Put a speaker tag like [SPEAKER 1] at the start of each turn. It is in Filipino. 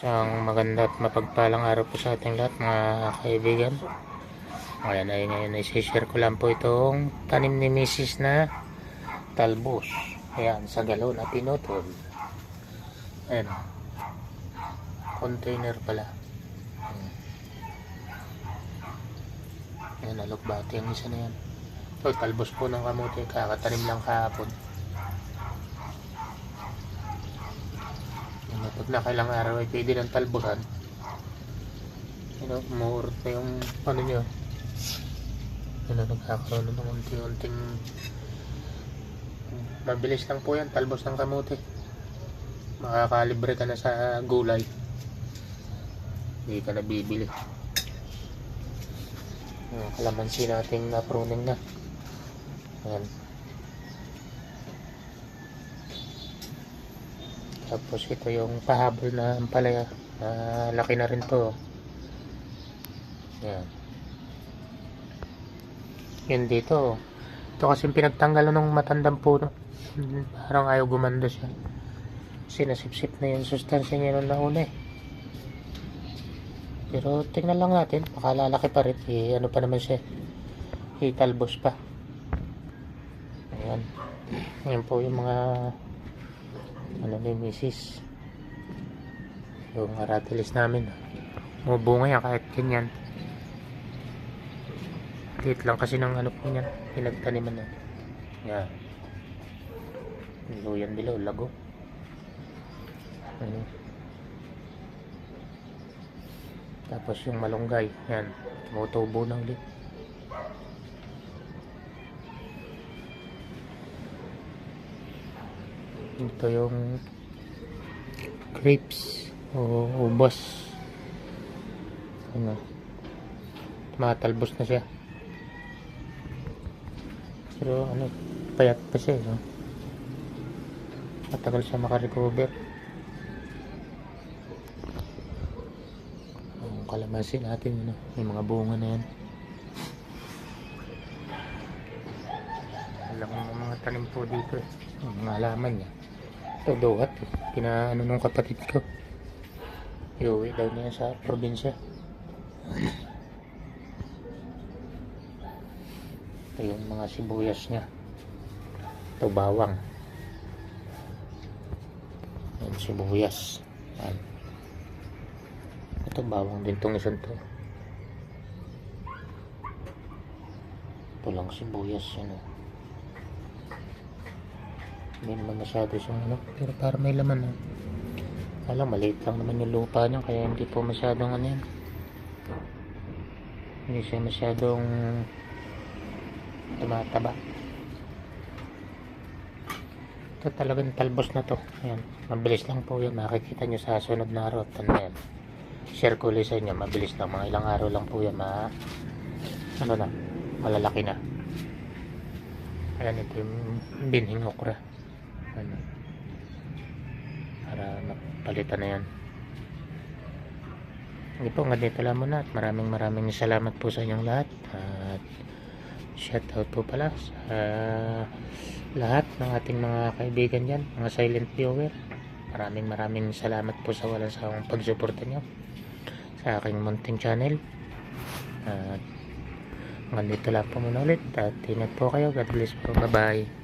[SPEAKER 1] mapagpalang araw po sa ating lahat mga kaibigan. Ngayon ay ngayon ay share ko lang po itong tanim ni Mrs. na talbos. Ayan, sa galon na pinutol. Ayan. Container pala. Ayan, alokbati ang isa na yan. Ito, talbos po ng kamote. Kakatanim lang kahapon. Ayan, pag nakailang araw ay pwede ng talbusan. You know, umuurot na yung ano nyo. Ano, nagkakaroon ng unti-unting mabilis lang po yan, talbos ng kamote. Makakalibre ka na sa gulay. Hindi ka na bibili. Yung kalamansi nating na pruning na. Ayan. Tapos ito yung pahabol na ampalaya. Ah, laki na rin to. Ayan. Yun dito. Ito kasi pinagtanggalan ng matandang puno. Parang ayaw gumanda siya. Kasi nasipsip na yung sustansya niya nung nauna eh. Pero tingnan lang natin. Baka lalaki pa rin. Eh, ano pa naman siya. Italbos pa. Ayan. Ayan po yung mga ano ni misis. Yung aratilis namin. Mubunga yan kahit ganyan. Liit lang kasi ng ano po niyan. Pinagtaniman na. Yan. Luyan dilaw, lago. Ano. Tapos yung malunggay. Yan. Tumutubo na ulit. Ito yung grapes o ubos. Ano. Tumatalbos na siya. Pero ano, payat pa siya, no? Matagal siya makarecover. Ang kalamansi natin, ano, may mga bunga na yan. Mo mga tanim po dito, eh. Mga halaman niya. Ito, duhat, eh. Pinaano nung kapatid ko. Iuwi daw niya sa probinsya. Ito yung mga sibuyas niya. Ito bawang. Yan sibuyas. Yan. Ito bawang din tong isang to. Ito lang sibuyas yan. Hindi naman masyado siyang ano. Pero para may laman. Oh. Alam, maliit lang naman yung lupa niya. Kaya hindi po masyadong ano yan. Hindi siya masyadong tumataba. Ito talagang talbos na to. Ayan. Mabilis lang po yan. Makikita nyo sa sunod na araw. Yan. Share ko ulit sa inyo. Mabilis lang. Mga ilang araw lang po yan. Ma ano na. Malalaki na. Ayan ito yung binhing okra. Ano. Para mapalitan na yan. Hindi po, nga dito lang muna. At maraming maraming salamat po sa inyong lahat. At shout out po pala sa lahat ng ating mga kaibigan dyan, mga silent viewer. Maraming maraming salamat po sa walang sawang pagsuporta nyo sa aking munting channel. At hanggang lang po muna ulit. At ingat po kayo. God bless po. Bye-bye.